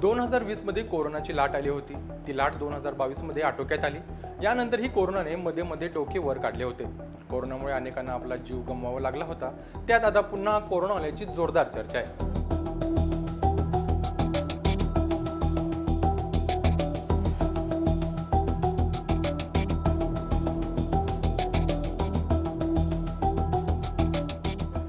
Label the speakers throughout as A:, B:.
A: दोन हजार वीसमध्ये कोरोनाची लाट आली होती. ती लाट दोन हजार बावीसमध्ये आटोक्यात आली. यानंतर ही कोरोनाने मध्ये मध्ये डोके वर काढले होते. कोरोनामुळे अनेकांना आपला जीव गमवावा लागला होता. त्यात आता पुन्हा कोरोना आल्याची जोरदार चर्चा आहे.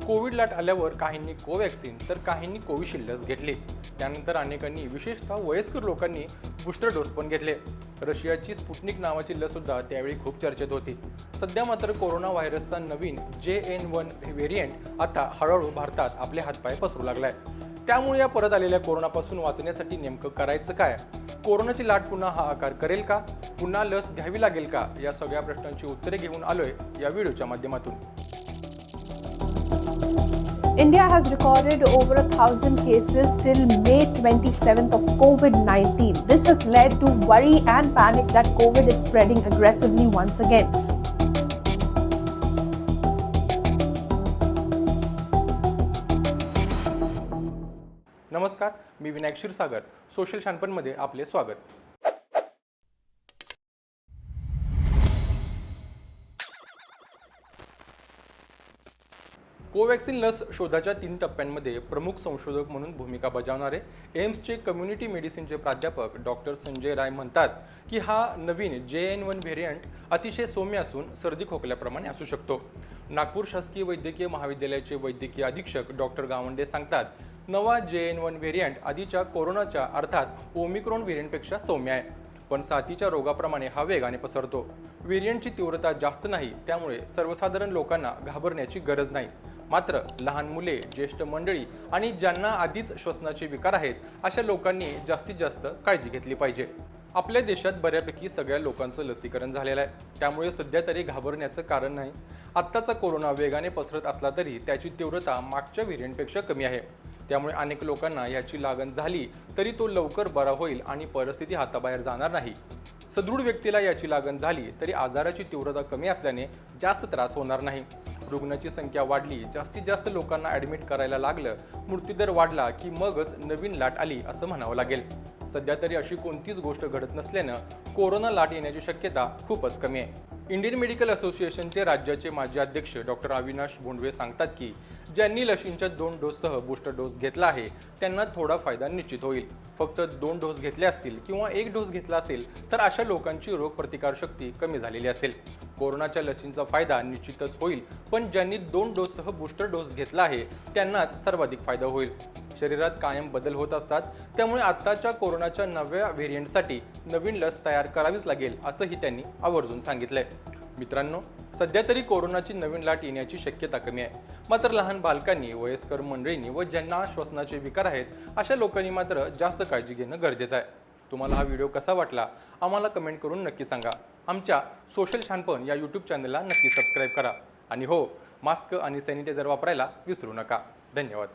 A: कोविड लाट आल्यावर काहींनी कोवॅक्सिन तर काहींनी कोविशिल्ड लस घेतली. त्यानंतर अनेकांनी विशेषतः वयस्कर लोकांनी बूस्टर डोस पण घेतले. रशियाची स्पुटनिक नावाची लससुद्धा त्यावेळी खूप चर्चेत होती. सध्या मात्र कोरोना व्हायरसचा नवीन जे एन वन व्हेरियंट आता हळूहळू भारतात आपले हातपाय पसरू लागलाय. त्यामुळे या परत आलेल्या कोरोनापासून वाचण्यासाठी नेमकं करायचं काय? कोरोनाची लाट पुन्हा हा आकार करेल का? पुन्हा लस घ्यावी लागेल का? या सगळ्या प्रश्नांची उत्तरे घेऊन आलोय या व्हिडिओच्या माध्यमातून.
B: India has recorded over a thousand cases till May 27th of COVID 19. This has led to worry and panic that COVID is spreading aggressively once again.
A: नमस्कार मी विनायक क्षीरसागर सोशल शानपणमध्ये आपले स्वागत कोवॅक्सिन लस शोधाच्या तीन टप्प्यांमध्ये प्रमुख संशोधक म्हणून भूमिका बजावणारे एम्सचे कम्युनिटी मेडिसिनचे प्राध्यापक डॉक्टर संजय राय म्हणतात की हा नवीन जे एन वन व्हेरियंट अतिशय सौम्य असून सर्दी खोकल्याप्रमाणे असू शकतो. नागपूर शासकीय वैद्यकीय महाविद्यालयाचे वैद्यकीय अधीक्षक डॉक्टर गावंडे सांगतात नवा जे एन वन व्हेरियंट आधीच्या कोरोनाच्या अर्थात ओमिक्रॉन व्हेरियंटपेक्षा सौम्य आहे पण साथीच्या रोगाप्रमाणे हा वेगाने पसरतो. व्हेरियंटची तीव्रता जास्त नाही त्यामुळे सर्वसाधारण लोकांना घाबरण्याची गरज नाही. मात्र लहान मुले ज्येष्ठ मंडळी आणि ज्यांना आधीच श्वसनाचे विकार आहेत अशा लोकांनी जास्तीत जास्त काळजी घेतली पाहिजे. आपल्या देशात बऱ्यापैकी सगळ्या लोकांचं लसीकरण झालेलं आहे. त्यामुळे सध्या तरी घाबरण्याचं कारण नाही. आत्ताचा कोरोना वेगाने पसरत असला तरी त्याची तीव्रता मागच्या व्हेरियंटपेक्षा कमी आहे. त्यामुळे अनेक लोकांना याची लागण झाली तरी तो लवकर बरा होईल आणि परिस्थिती हाताबाहेर जाणार नाही. सदृढ व्यक्तीला याची लागण झाली तरी आजाराची तीव्रता कमी असल्याने जास्त त्रास होणार नाही. रुग्णाची संख्या वाढली. जास्तीत जास्त लोकांना ॲडमिट करायला लागलं. मृत्यूदर वाढला की मगच नवीन लाट आली असं म्हणावं लागेल. सध्या तरी अशी कोणतीच गोष्ट घडत नसल्यानं कोरोना लाट येण्याची शक्यता खूपच कमी आहे. इंडियन मेडिकल असोसिएशनचे राज्याचे माजी अध्यक्ष डॉक्टर अविनाश भोंडवे सांगतात की ज्यांनी लशींच्या दोन डोससह बूस्टर डोस घेतला आहे त्यांना थोडा फायदा निश्चित होईल. फक्त दोन डोस घेतले असतील किंवा एक डोस घेतला असेल तर अशा लोकांची रोगप्रतिकारशक्ती कमी झालेली असेल. कोरोनाच्या लसींचा फायदा निश्चितच होईल पण ज्यांनी दोन डोससह बूस्टर डोस घेतला आहे त्यांनाच सर्वाधिक फायदा होईल. शरीरात कायम बदल होत असतात त्यामुळे आत्ताच्या कोरोनाच्या नव्या व्हेरियंटसाठी नवीन लस तयार करावीच लागेल असंही त्यांनी आवर्जून सांगितलंय. मित्रांनो सध्या तरी कोरोनाची नवीन लाट येण्याची शक्यता कमी आहे. मात्र लहान बालकांनी वयस्कर मंडळींनी व ज्यांना श्वसनाचे विकार आहेत अशा लोकांनी मात्र जास्त काळजी घेणं गरजेचं आहे. तुम्हाला हा व्हिडिओ कसा वाटला आम्हाला कमेंट करून नक्की सांगा. आमच्या सोशल छानपण या यूट्यूब चॅनलला नक्की सबस्क्राईब करा. आणि हो मास्क आणि सॅनिटायझर वापरायला विसरू नका. धन्यवाद.